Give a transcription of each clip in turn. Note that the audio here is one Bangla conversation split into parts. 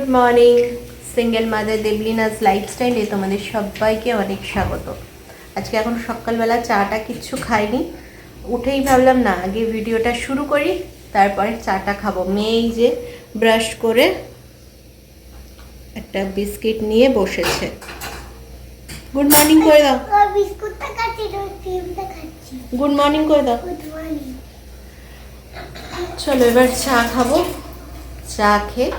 Good morning single mother Debalina's লাইফস্টাইলে তোমাদের সবাইকে অনেক স্বাগত। আজকে এখন সকালবেলা চাটা কিচ্ছু খাইনি উঠেই ভাবলাম না আগে ভিডিওটা শুরু করি তারপরে চাটা খাব। মেয়েই যে ব্রাশ করে একটা বিস্কিট নিয়ে বসেছে। গুড মর্নিং করে দাও। গুড মর্নিং করে দাও। Good morning. চলো এবার চা খাব। চা খেয়ে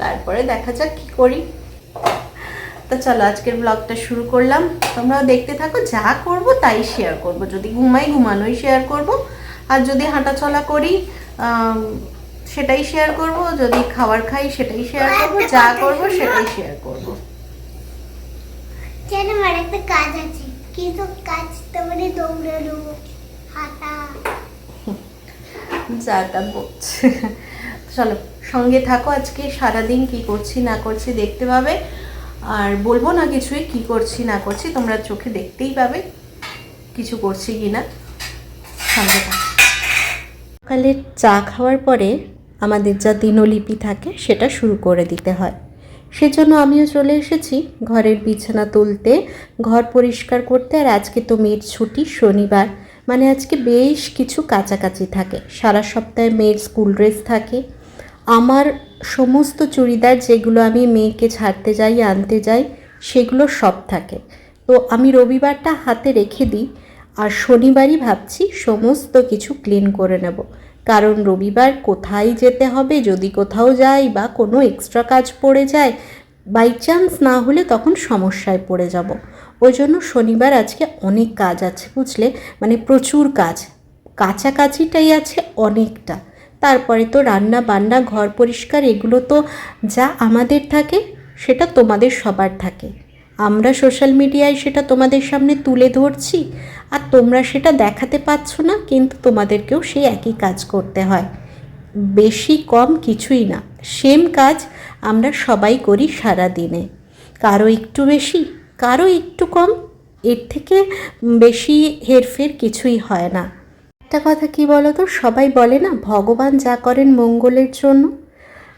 তারপরে দেখা যাক কি করি। তো চলো আজকের ব্লগটা শুরু করলাম। তোমরাও দেখতে থাকো যা করব তাই শেয়ার করব। যদি ঘুমাই ঘুমানোই শেয়ার করব। আর যদি হাঁটাচলা করি সেটাই শেয়ার করব। যদি খাবার খাই সেটাই শেয়ার করব। যা করব সেটাই শেয়ার করব। কেন আমার একটা কাজ আছে? কিন্তু কাজটা মানে দৌড়ানো হাঁটা। যা তা বলছে। চলো, সঙ্গে থাকো আজকে, সারাদিন কি করছি, না করছি দেখতে পাবে। আর বলব না কিছুই, কি করছি, না করছি, তোমরা চোখে দেখতেই পাবে কিছু করছি কি না। সঙ্গে থাকো। সকালে চা খাওয়ার পরে আমাদের যা দিনলিপি থাকে, সেটা শুরু করে দিতে হয়। সেজন্য আমিও চলে এসেছি ঘরের বিছানা তুলতে, ঘর পরিষ্কার করতে। আর আজকে তো মেয়ের ছুটি, শনিবার। মানে আজকে বেশ কিছু কাছাকাছি থাকে। সারা সপ্তাহে মেয়ের স্কুল ড্রেস থাকে। আমার সমস্ত চুড়িদার যেগুলো আমি মেয়েকে ছাড়তে যাই, আনতে যাই, সেগুলো সব থাকে। তো আমি রবিবারটা হাতে রেখে দিই আর শনিবারই ভাবছি সমস্ত কিছু ক্লিন করে নেব। কারণ রবিবার কোথায় যেতে হবে, যদি কোথাও যাই বা কোনো এক্সট্রা কাজ পড়ে যায় বাই চান্স না হলে তখন সমস্যায় পড়ে যাব। ওই জন্য শনিবার আজকে অনেক কাজ আছে বুঝলে? মানে প্রচুর কাজ। কাছাকাছিটাই আছে অনেকটা। তারপরে তো রান্না বান্না, ঘর পরিষ্কার, এগুলো তো যা আমাদের থাকে, সেটা তোমাদের সবার থাকে। আমরা সোশ্যাল মিডিয়ায় সেটা তোমাদের সামনে তুলে ধরছি, আর তোমরা সেটা দেখাতে পাচ্ছ না, কিন্তু তোমাদেরকেও সেই একই কাজ করতে হয়। বেশি কম কিছুই না সেম কাজ আমরা সবাই করি সারা দিনে কারও একটু বেশি, কারও একটু কম, এর থেকে বেশি হেরফের কিছুই হয় না। একটা কথা কি বলো তো সবাই বলে না, ভগবান যা করেন মঙ্গলের জন্য।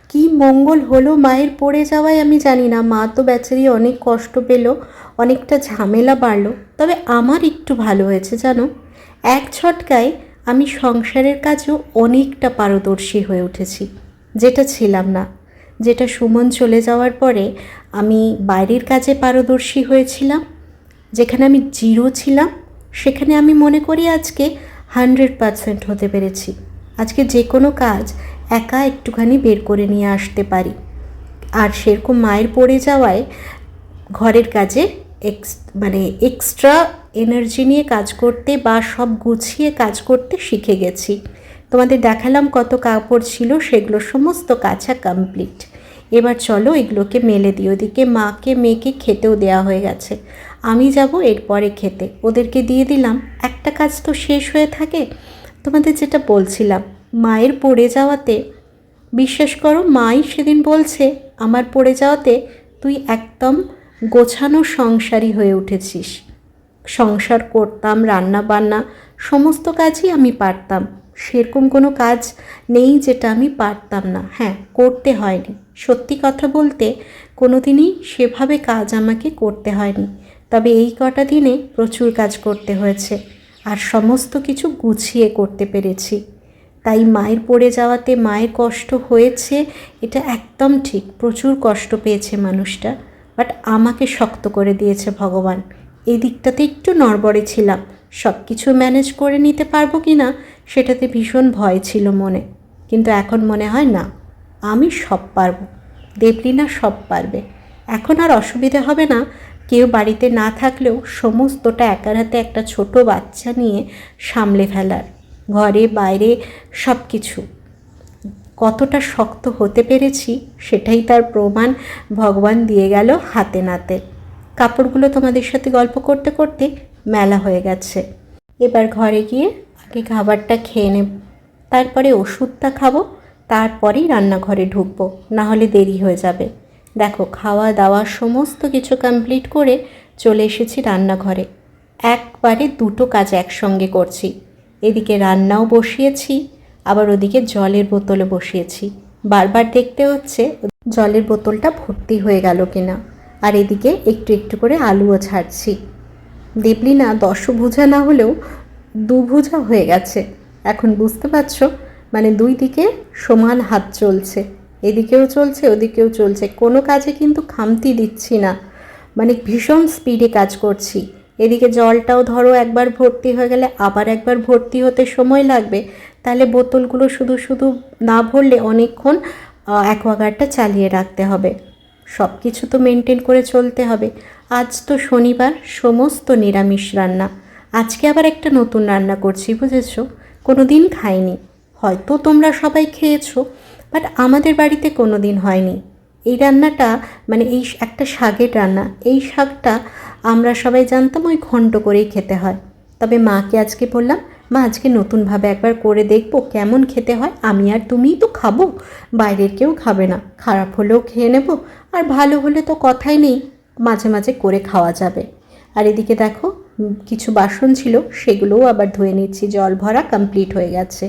কি মঙ্গল হলো, মায়ের পড়ে যাওয়ায় আমি জানি না। মা তো বেচারি অনেক কষ্ট পেল, অনেকটা ঝামেলা বাড়লো। তবে আমার একটু ভালো হয়েছে, জানো? এক ছটকায় আমি সংসারের কাজেও অনেকটা পারদর্শী হয়ে উঠেছি। যেটা ছিলাম না। যেটা সুমন চলে যাওয়ার পরে আমি বাইরের কাজে পারদর্শী হয়েছিলাম। যেখানে আমি জিরো ছিলাম, সেখানে আমি মনে করি আজকে হান্ড্রেড পারসেন্ট হতে পেরেছি। আজকে যে কোনো কাজ একা একটুখানি বের করে নিয়ে আসতে পারি। আর সেরকম মায়ের পড়ে যাওয়ায় ঘরের কাজে এক্স মানে এক্সট্রা এনার্জি নিয়ে কাজ করতে বা সব গুছিয়ে কাজ করতে শিখে গেছি। তোমাদের দেখালাম কত কাপড় ছিল, সেগুলো সমস্ত কাছা কমপ্লিট এবার চলো এগুলোকে মেলে দিই। ওদিকে মাকে, মেয়েকে খেতেও দেওয়া হয়ে গেছে। আমি যাব এরপরে খেতে। ওদেরকে দিয়ে দিলাম। একটা কাজ তো শেষ হয়ে থাকে। তোমাদের যেটা বলছিলাম, মায়ের পড়ে যাওয়াতে বিশ্বাস করো, মাই সেদিন বলছে, আমার পড়ে যাওয়াতে তুই একদম গোছানো সংসারী হয়ে উঠেছিস। সংসার করতাম রান্না বান্না সমস্ত কাজই আমি পারতাম। সেরকম কোনো কাজ নেই যেটা আমি পারতাম না। হ্যাঁ করতে হয়নি। সত্যি কথা বলতে কোনো দিনই সেভাবে কাজ আমাকে করতে হয়নি। তবে এই কটা দিনে প্রচুর কাজ করতে হয়েছে আর সমস্ত কিছু গুছিয়ে করতে পেরেছি। তাই মায়ের পড়ে যাওয়াতে মায়ের কষ্ট হয়েছে, এটা একদম ঠিক। প্রচুর কষ্ট পেয়েছে মানুষটা, বাট আমাকে শক্ত করে দিয়েছে ভগবান। এই দিকটাতে একটু নড়বড়ে ছিলাম। সব কিছু ম্যানেজ করে নিতে পারব কি না সেটাতে ভীষণ ভয় ছিল মনে। কিন্তু এখন মনে হয় না। আমি সব পারব। দেবলীনা সব পারবে। এখন আর অসুবিধে হবে না। কেউ বাড়িতে না থাকলেও সমস্তটা একার হাতে একটা ছোট বাচ্চা নিয়ে সামলে ফেলার। ঘরে, বাইরে সব কিছু কতটা শক্ত হতে পেরেছি সেটাই তার প্রমাণ ভগবান দিয়ে গেল হাতে নাতে। কাপড়গুলো তোমাদের সাথে গল্প করতে করতে মেলা হয়ে গেছে। এবার ঘরে গিয়ে আগে খাবারটা খেয়ে নেব। তারপরে ওষুধটা খাব। তারপরেই রান্নাঘরে ঢুকবো না হলে দেরি হয়ে যাবে। দেখো খাওয়া দাওয়া সমস্ত কিছু কমপ্লিট করে চলে এসেছি রান্নাঘরে। একবারে দুটো কাজ একসঙ্গে করছি। এদিকে রান্নাও বসিয়েছি, আবার ওদিকে জলের বোতলও বসিয়েছি। বারবার দেখতে হচ্ছে জলের বোতলটা ভর্তি হয়ে গেল কিনা। আর এদিকে একটু একটু করে আলুও ছাড়ছি। দেবলি না দশভুজা না হলেও দুভুজা হয়ে গেছে। এখন বুঝতে পারছ মানে দুই দিকে সমান হাত চলছে। এদিকেও চলছে, ওদিকেও চলছে। কোনো কাজে কিন্তু খামতি দিচ্ছি না। মানে ভীষণ স্পিডে কাজ করছি। এদিকে জলটাও ধরো একবার ভর্তি হয়ে গেলে আবার একবার ভর্তি হতে সময় লাগবে। তাহলে বোতলগুলো শুধু শুধু না ভরলে অনেকক্ষণ অ্যাকোয়াগার্ডটা চালিয়ে রাখতে হবে। সব কিছু তো মেনটেন করে চলতে হবে। আজ তো শনিবার, সমস্ত নিরামিষ রান্না। আজকে আবার একটা নতুন রান্না করছি, বুঝেছ? কোনো দিন খাইনি। হয়তো তোমরা সবাই খেয়েছো বাট আমাদের বাড়িতে কোনো দিন হয়নি। এই রান্নাটা মানে এই একটা শাকের রান্না, এই শাকটা আমরা সবাই জানতাম ওই ঘন্ট করেই খেতে হয়। তবে মাকে আজকে বললাম, মা, আজকে নতুনভাবে একবার করে দেখব কেমন খেতে হয়। আমি আর তুমিই তো খাব, বাইরের কেউ খাবে না। খারাপ হলেও খেয়ে নেব, আর ভালো হলে তো কথাই নেই, মাঝে মাঝে করে খাওয়া যাবে। আর এদিকে দেখো কিছু বাসন ছিল, সেগুলোও আবার ধুয়ে নিচ্ছি, জল ভরা কমপ্লিট হয়ে গেছে।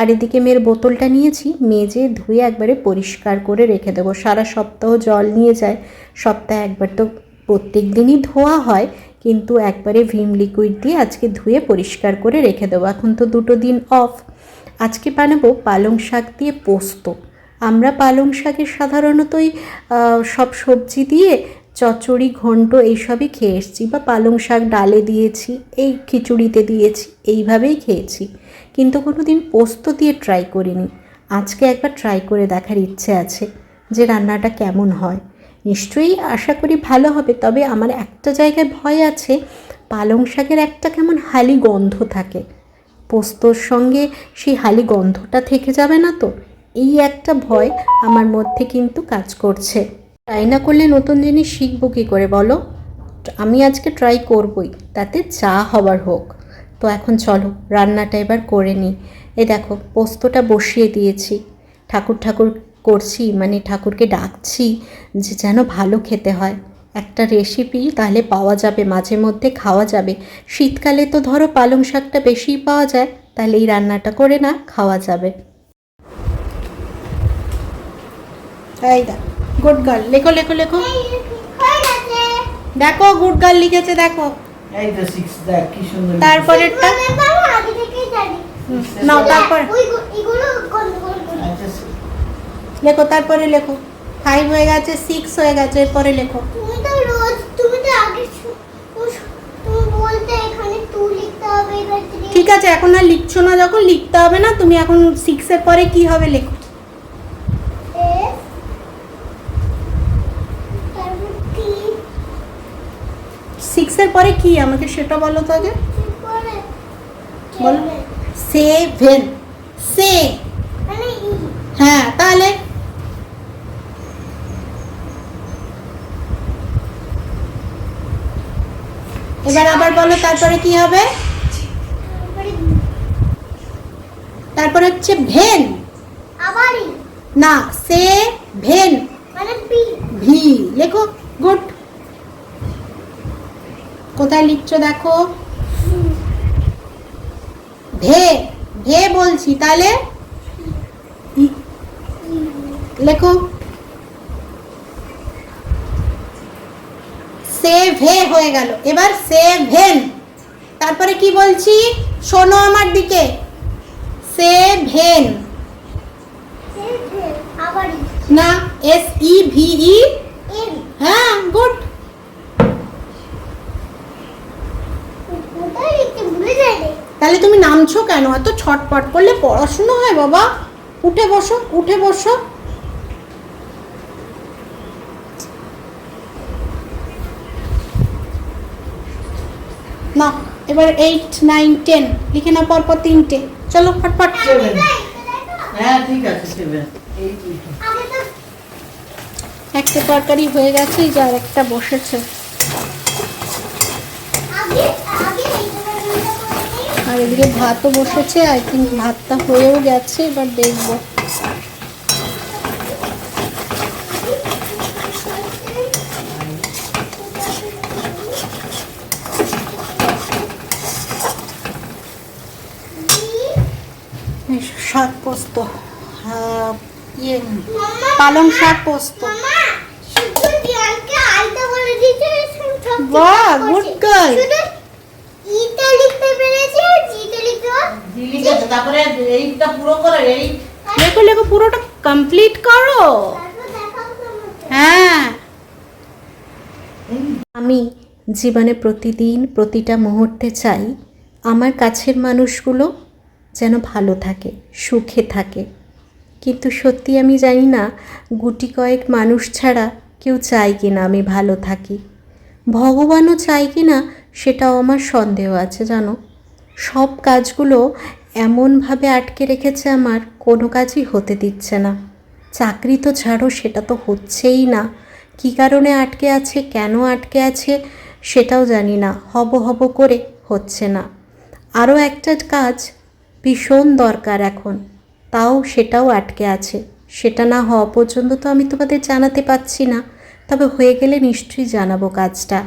আর এদিকে মেয়ের বোতলটা নিয়েছি, মেজে ধুয়ে একবারে পরিষ্কার করে রেখে দেবো। সারা সপ্তাহ জল নিয়ে যায়, সপ্তাহে একবার তো প্রত্যেক দিনই ধোয়া হয়, কিন্তু একবারে ভিম লিকুইড দিয়ে আজকে ধুয়ে পরিষ্কার করে রেখে দেবো। এখন তো দুটো দিন অফ আজকে বানাবো পালং শাক দিয়ে পোস্ত। আমরা পালং শাকের সাধারণতই সব সবজি দিয়ে চচ্চড়ি, ঘন্ট এইসবই খেয়ে এসেছি বা পালং শাক ডালে দিয়েছি, এই খিচুড়িতে দিয়েছি, এইভাবেই খেয়েছি। কিন্তু কোনো দিন পোস্ত দিয়ে ট্রাই করিনি। আজকে একবার ট্রাই করে দেখার ইচ্ছে আছে যে রান্নাটা কেমন হয়। নিশ্চয়ই আশা করি ভালো হবে, তবে আমার একটা জায়গায় ভয় আছে, পালং শাকের একটা কেমন হালি গন্ধ থাকে। পোস্তর সঙ্গে সেই হালি গন্ধটা থেকে যাবে না তো? এই একটা ভয় আমার মধ্যে কিন্তু কাজ করছে। ট্রাই না করলে নতুন জিনিস শিখব কী করে বলো? আমি আজকে ট্রাই করবই, তাতে চা হবার হোক। তো এখন চলো, রান্নাটা এবার করে নিই। এ দেখো, পোস্তটা বসিয়ে দিয়েছি। ঠাকুর ঠাকুর করছি মানে ঠাকুরকে ডাকছি যে যেন ভালো খেতে হয়। একটা রেসিপি তাহলে পাওয়া যাবে, মাঝে মধ্যে খাওয়া যাবে। শীতকালে তো ধরো পালং শাকটা বেশিই পাওয়া যায়, তাহলে এই রান্নাটা করে না, খাওয়া যাবে। তাই দেখ। গুড গার্ল লেখো লেখো লেখো। দেখো গুড গার্ল লিখেছে দেখো। এই তো সিক্স দেখ কি সুন্দর তারপরেরটা? নাও তারপর। লেখো তারপরে লেখো। ফাইভ হয়ে গেছে সিক্স হয়ে গেছে এরপরে লেখো। তুমি তো রোজ তুমি তো আগে শু- শু- তুমি বলতে এখানে টু লিখতে হবে ঠিক আছে এখন আর লিখছো না যখন লিখতে হবে না তুমি এখন সিক্সের পরে কি হবে লেখো। সিক্সের পরে কি? আমাকে সেটা বলো তো আগে। বলো। সেভেন সে। মানে হ্যাঁ তাহলে? এবার আবার বলো তারপরে কি হবে? তারপরে হচ্ছে ভেন। না সে ভেন। মানে ভি। লেখো গুড। কোথায় লিখছো দেখো? ভে ভে বলছি তাহলে? লেখো। সেভে হয়ে গেল। এবার সেভেন তারপরে কি বলছি? শোনো আমার দিকে। সেভেন না এস ই ভি ই হ্যাঁ গুড কোথায় লিখতে ভুলে যাই রে তাহলে তুমি নামছো কেন? এত ছটপট করলে পড়াশুনো হয় বাবা। উঠে বসো উঠে বসো। না এবার এইট নাইন টেন লিখে নাও পরপর তিনটে। চলো ফটফট। হ্যাঁ ঠিক আছে সেভেন এই দুইটা। আগে তো একটা তরকারি হয়ে গেছে এই যে আর একটা বসেছে আগে আগে এইটা রান্নাটা করে নিই। আর এদিকে ভাতও বসেছে আই থিঙ্ক ভাতটা হয়েও গেছে এবার দেখব। শাক পোস্ত ইয়ে পালং শাক পোস্ত। বাহ, girl. শুধু ইটা লিখতে পেরেছে জিতে ঠিক আছে তারপরে এইটা পুরো করে এই লেখো লেখো পুরোটা কমপ্লিট করো। হ্যাঁ। আমি জীবনে প্রতিদিন প্রতিটা মুহূর্তে চাই আমার কাছের মানুষগুলো যেন ভালো থাকে সুখে থাকে। কিন্তু সত্যি আমি জানি না গুটি কয়েক মানুষ ছাড়া কেউ চায় কি না আমি ভালো থাকি। ভগবানও চায় কি না সেটাও আমার সন্দেহ আছে, জানো। সব কাজগুলো এমনভাবে আটকে রেখেছে আমার, কোনো কাজই হতে দিচ্ছে না। চাকরি তো ছাড়ো, সেটা তো হচ্ছেই না। কী কারণে আটকে আছে, কেন আটকে আছে, সেটাও জানি না। হব হব করে হচ্ছে না। আরও একটা কাজ ভীষণ দরকার এখন, তাও সেটাও আটকে আছে। সেটা না হওয়া পর্যন্ত তো আমি তোমাদের জানাতে পারছি না, তবে হয়ে গেলে নিশ্চয়ই জানাব কাজটা।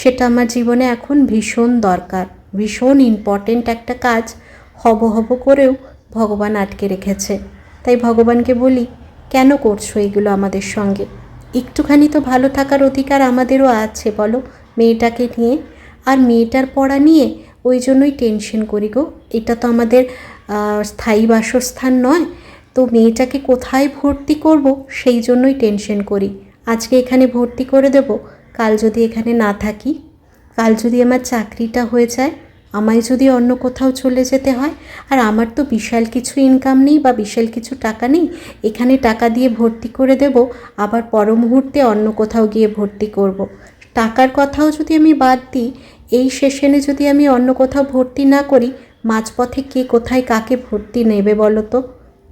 সেটা আমার জীবনে এখন ভীষণ দরকার, ভীষণ ইম্পর্টেন্ট একটা কাজ হব হব করেও ভগবান আটকে রেখেছে। তাই ভগবানকে বলি, কেন করছ এগুলো আমাদের সঙ্গে? একটুখানি তো ভালো থাকার অধিকার আমাদেরও আছে, বলো, মেয়েটাকে নিয়ে। আর মেয়েটার পড়া নিয়ে ওই জন্যই টেনশন করি গো। এটা তো আমাদের স্থায়ী বাসস্থান নয়। তো মেয়েটাকে কোথায় ভর্তি করব সেই জন্যই টেনশন করি। আজকে এখানে ভর্তি করে দেব। কাল যদি এখানে না থাকি, কাল যদি আমার চাকরিটা হয়ে যায়, আমায় যদি অন্য কোথাও চলে যেতে হয়, আর আমার তো বিশাল কিছু ইনকাম নেই বা বিশাল কিছু টাকা নেই, এখানে টাকা দিয়ে ভর্তি করে দেব, আবার পর মুহূর্তে অন্য কোথাও গিয়ে ভর্তি করব। টাকার কথাও যদি আমি বাদ দিই, এই সেশনে যদি আমি অন্য কোথাও ভর্তি না করি, মাঝপথে কে কোথায় কাকে ভর্তি নেবে বলো তো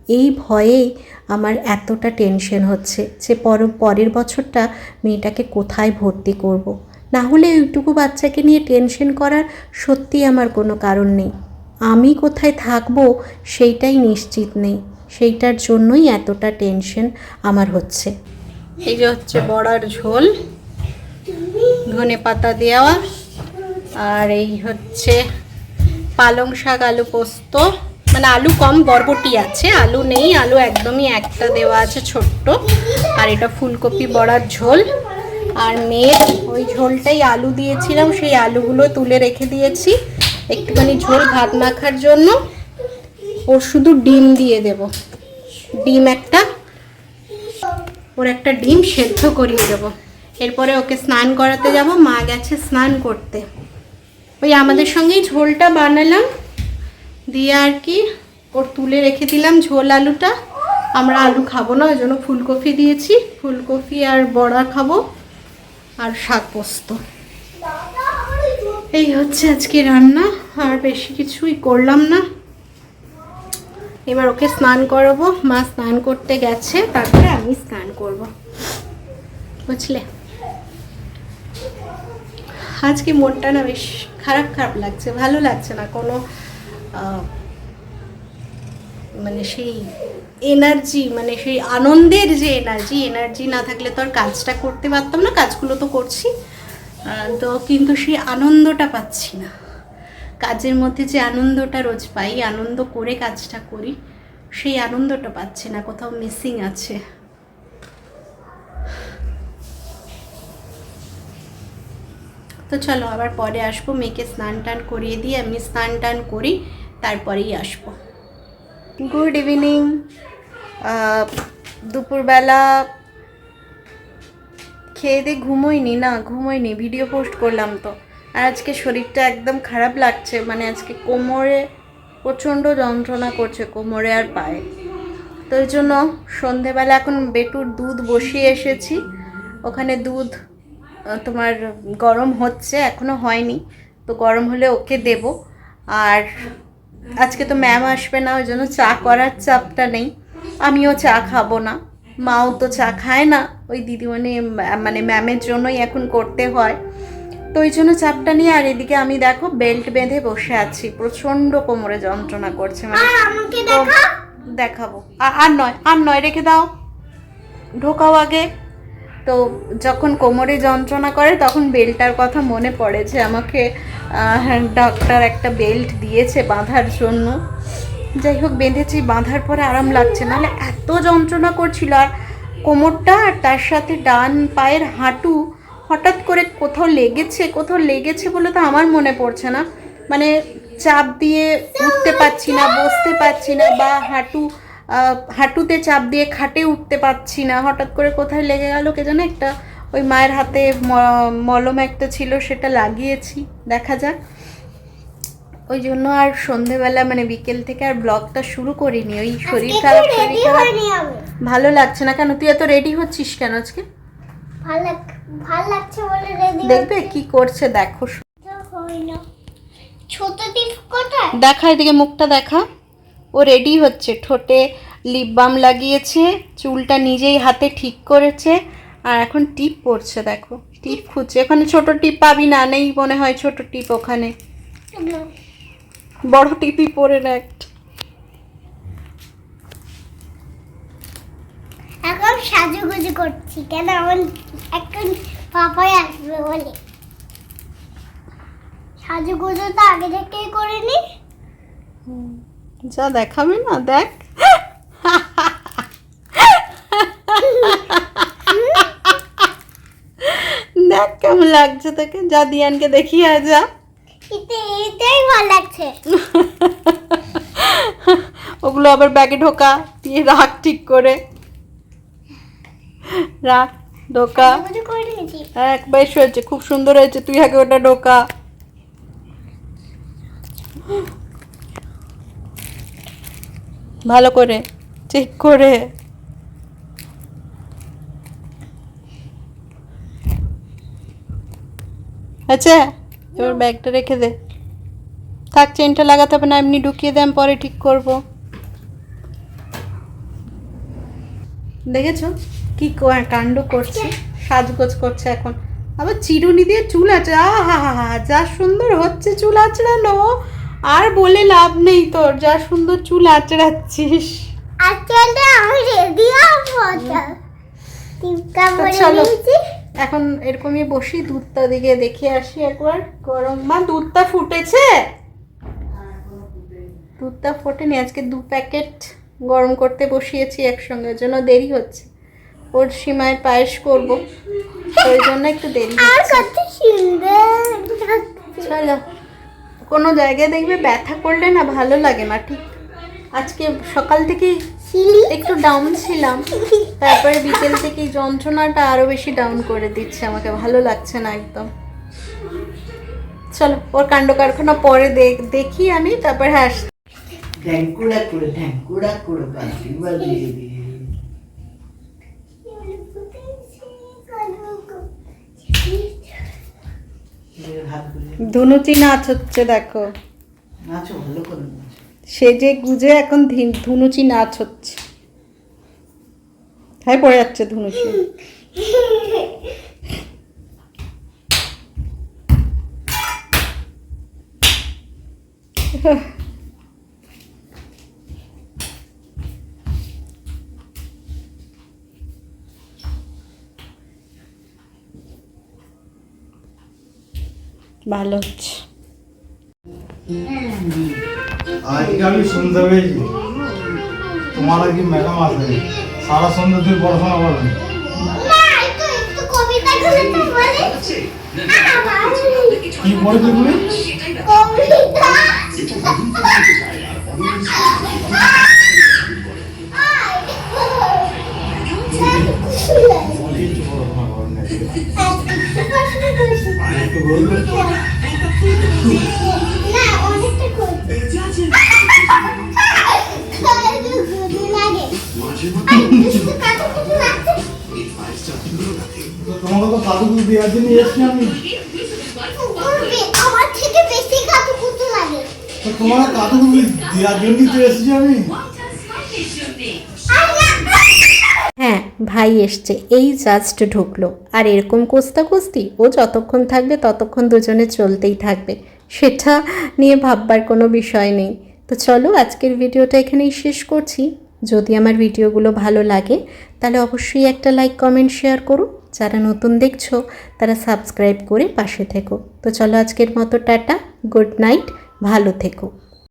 এই ভয়েই আমার এতটা টেনশন হচ্ছে যে পর, পরের বছরটা মেয়েটাকে কোথায় ভর্তি করব। না হলে ওইটুকু বাচ্চাকে নিয়ে টেনশন করার সত্যি আমার কোনো কারণ নেই। আমি কোথায় থাকব সেইটাই নিশ্চিত নেই। সেইটার জন্যই এতটা টেনশন আমার হচ্ছে। এই যে হচ্ছে বড়ার ঝোল, ধনে পাতা দেওয়া, আর এই হচ্ছে পালং শাক আলু পোস্ত মানে আলু কম, বরবটি আছে। আলু নেই, আলু একদমই একটা দেওয়া আছে ছোট্ট। আর এটা ফুলকপি বড়ার ঝোল। আর মেয়ের ওই ঝোলটাই আলু দিয়েছিলাম, সেই আলুগুলো তুলে রেখে দিয়েছি। একটুখানি ঝোল ভাত মাখার জন্য। ওর শুধু ডিম দিয়ে দেব। ডিম একটা, ওর একটা ডিম সেদ্ধ করিয়ে দেবো। এরপরে ওকে স্নান করাতে যাব। মা গেছে স্নান করতে। ওই আমাদের সঙ্গেই ঝোলটা বানালাম। দিয়ে আর কি ওর তুলে রেখে দিলাম ঝোল আলুটা। আমরা আলু খাব না, ওই জন্য ফুলকপি দিয়েছি। ফুলকপি আর বড়া খাব আর শাক পোস্ত। এই হচ্ছে আজকে রান্না, আর বেশি কিছুই করলাম না। এবার ওকে স্নান করাবো। মা স্নান করতে গেছে, তারপরে আমি স্নান করব। বুঝলে? আজকে মনটা না বেশ খারাপ খারাপ লাগছে, ভালো লাগছে না। কোনো মানে সেই এনার্জি মানে সেই আনন্দের যে এনার্জি এনার্জি না থাকলে তো আর কাজটা করতে পারতাম না, কাজগুলো তো করছি। তো কিন্তু সেই আনন্দটা পাচ্ছি না। কাজের মধ্যে যে আনন্দটা রোজ পাই, আনন্দ করে কাজটা করি, সেই আনন্দটা পাচ্ছি না, কোথাও মিসিং আছে। তো চলো আবার পরে আসব, মেয়েকে স্নান টান করিয়ে দিয়ে, আমি স্নান টান করি। তারপরেই আসব। গুড ইভিনিং দুপুরবেলা খেয়ে দিয়ে ঘুমোইনি না, ঘুমোইনি ভিডিও পোস্ট করলাম তো। আর আজকে শরীরটা একদম খারাপ লাগছে মানে আজকে কোমরে প্রচণ্ড যন্ত্রণা করছে, কোমরে আর পায়ে। তো ওই জন্য সন্ধেবেলা এখন বেটুর দুধ বসিয়ে এসেছি। ওখানে দুধ তোমার গরম হচ্ছে, এখনও হয়নি। তো গরম হলে ওকে দেব। আর আজকে তো ম্যাম আসবে না ওই জন্য চা করার চাপটা নেই। আমিও চা খাব না। মাও তো চা খায় না। ওই দিদিমণি মানে ম্যামের জন্যই এখন করতে হয়। তো ওই জন্য চাপটা নিয়ে আর এদিকে আমি দেখো বেল্ট বেঁধে বসে আছি। প্রচণ্ড কোমরে যন্ত্রণা করছে। মানে দেখাবো। আর নয় আর নয় রেখে দাও। ঢোকাও আগে। তো যখন কোমরে যন্ত্রণা করে, তখন বেল্টটার কথা মনে পড়ে যে আমাকে ডাক্তার একটা বেল্ট দিয়েছে বাঁধার জন্য। যাই হোক, বেঁধেছি, বাঁধার পরে আরাম লাগছে। নাহলে এত যন্ত্রণা করছিল, আর কোমরটা আর তার সাথে ডান পায়ের হাঁটু হঠাৎ করে কোথাও লেগেছে কোথাও লেগেছে বলে তো আমার মনে পড়ছে না। মানে চাপ দিয়ে উঠতে পারছি না, বসতে পারছি না, বা হাঁটু হাঁটুতে চাপ দিয়ে খাটে উঠতে পারছি না। হঠাৎ করে কোথায় লেগে গেল কে জানে? একটা ওই মায়ের হাতে মলম একটা ছিল সেটা লাগিয়েছি দেখা যাক। ওই জন্য আর সন্ধেবেলা মানে বিকেল থেকে আর ব্লগটা শুরু করিনি। ওই শরীর খারাপ শরীর খারাপ। ভালো লাগছে না কেন? তুই এত রেডি হচ্ছিস কেন আজকে? ভালো লাগছে বলে রেডি দেখবে কি করছে দেখো। ছোট টিপ কোথায়? দেখা এদিকে মুখটা দেখা। ও রেডি হচ্ছে। ঠোঁটে লিপ বাম লাগিয়েছে চুলটা নিজেই হাতে ঠিক করেছে আর এখন টিপ পড়ছে দেখো। টিপ খুঁজছে। ওখানে ছোট টিপ পাবি না নেই মনে হয় ছোট টিপ ওখানে। বড় টিপই পরে না এখন সাজুগুজু করছি কেন? আমার এখন পাপাই আসবে বলে। সাজুগুজু তো আগে থেকেই করে নি যা দেখাবে না দেখ। দেখ কেমন লাগছে তোকে। যা দিয়ানকে দেখিয়ে যা। এটাই ভালো লাগছে। ওগুলো আবার ব্যাগে ঢোকা দিয়ে রাখ ঠিক করে। রাখ ঢোকা। করে এক বেশ হয়েছে খুব সুন্দর হয়েছে। তুই আগে ওটা ঢোকা। ভালো করে ঠিক করে। আচ্ছা এবার ব্যাগটা রেখে দে। থাক চেনটা লাগাতে হবে না এমনি ঢুকিয়ে দেন পরে ঠিক করব। দেখেছ? কি ক- কাণ্ড করছে সাজগোজ করছে এখন। আবার চিরুনি দিয়ে চুল আছে আহা হা হা হা যা সুন্দর হচ্ছে চুল আঁচড়ানো আর বলে লাভ নেই তোর যা সুন্দর চুল আঁচড়াচ্ছিস। আজকালটা আমি রেডি চলো। এখন এরকমই বসি দুধটা দিকে দেখে আসি একবার। গরম। মা দুধটা ফুটেছে? দুধটা ফোটেনি আজকে দু প্যাকেট গরম করতে বসিয়েছি একসঙ্গে ওর জন্য দেরি হচ্ছে। ওর সীমায় পায়েস করব ওই জন্য একটু দেরি। চলো। কোনো জায়গায় দেখবে ব্যথা করলে না ভালো লাগে না ঠিক? আজকে সকাল থেকেই একটু ডাউন ছিলাম তারপরে বিকেল থেকে যন্ত্রণাটা আরও বেশি ডাউন করে দিচ্ছে আমাকে ভালো লাগছে না একদম। চলো ওর কাণ্ড কারখানা পরে দেখ- দেখি আমি তারপর হ্যাঁ ঢ্যাঙ্কুড়া করে ঢ্যাঙ্কুড়া করে বাজিয়ে দিয়ে। ধুনুচি নাচ হচ্ছে দেখো। নাচো ভালো করে সেজে গুজে এখন ধুনুচি নাচ হচ্ছে। হ্যাঁ পড়ে যাচ্ছে ধুনুচি ভালো হচ্ছে। আজকে আমি শুনতে পেয়েছি। তোমার কি ম্যাডাম আছে? সারা সন্ধ্যে তুই পড়াশোনা করবি না একটু একটু কবিতা গুলো তো বলে আবার কি পড়েছো তুমি? কবিতা। লাগছে তো তোমাকে তো দেওয়ার জন্য এসছি আমি। আমার থেকে বেশি কাটা কুটু লাগে তো তোমাকে কাদুকুল দেওয়ার জন্যই তো এসেছি আমি আর না হ্যাঁ ভাই এসছে। এই জাস্ট ঢুকলো। আর এরকম কোস্তা কোস্তি, ও যতক্ষণ থাকবে ততক্ষণ দুজনে চলতেই থাকবে। সেটা নিয়ে ভাববার কোনো বিষয় নেই। তো চলো আজকের ভিডিওটা এখানেই শেষ করছি। যদি আমার ভিডিওগুলো ভালো লাগে, তাহলে অবশ্যই একটা লাইক কমেন্ট শেয়ার করো। যারা নতুন দেখছ, তারা সাবস্ক্রাইব করে পাশে থেকো। তো চলো আজকের মতো টাটা গুড নাইট ভালো থেকো।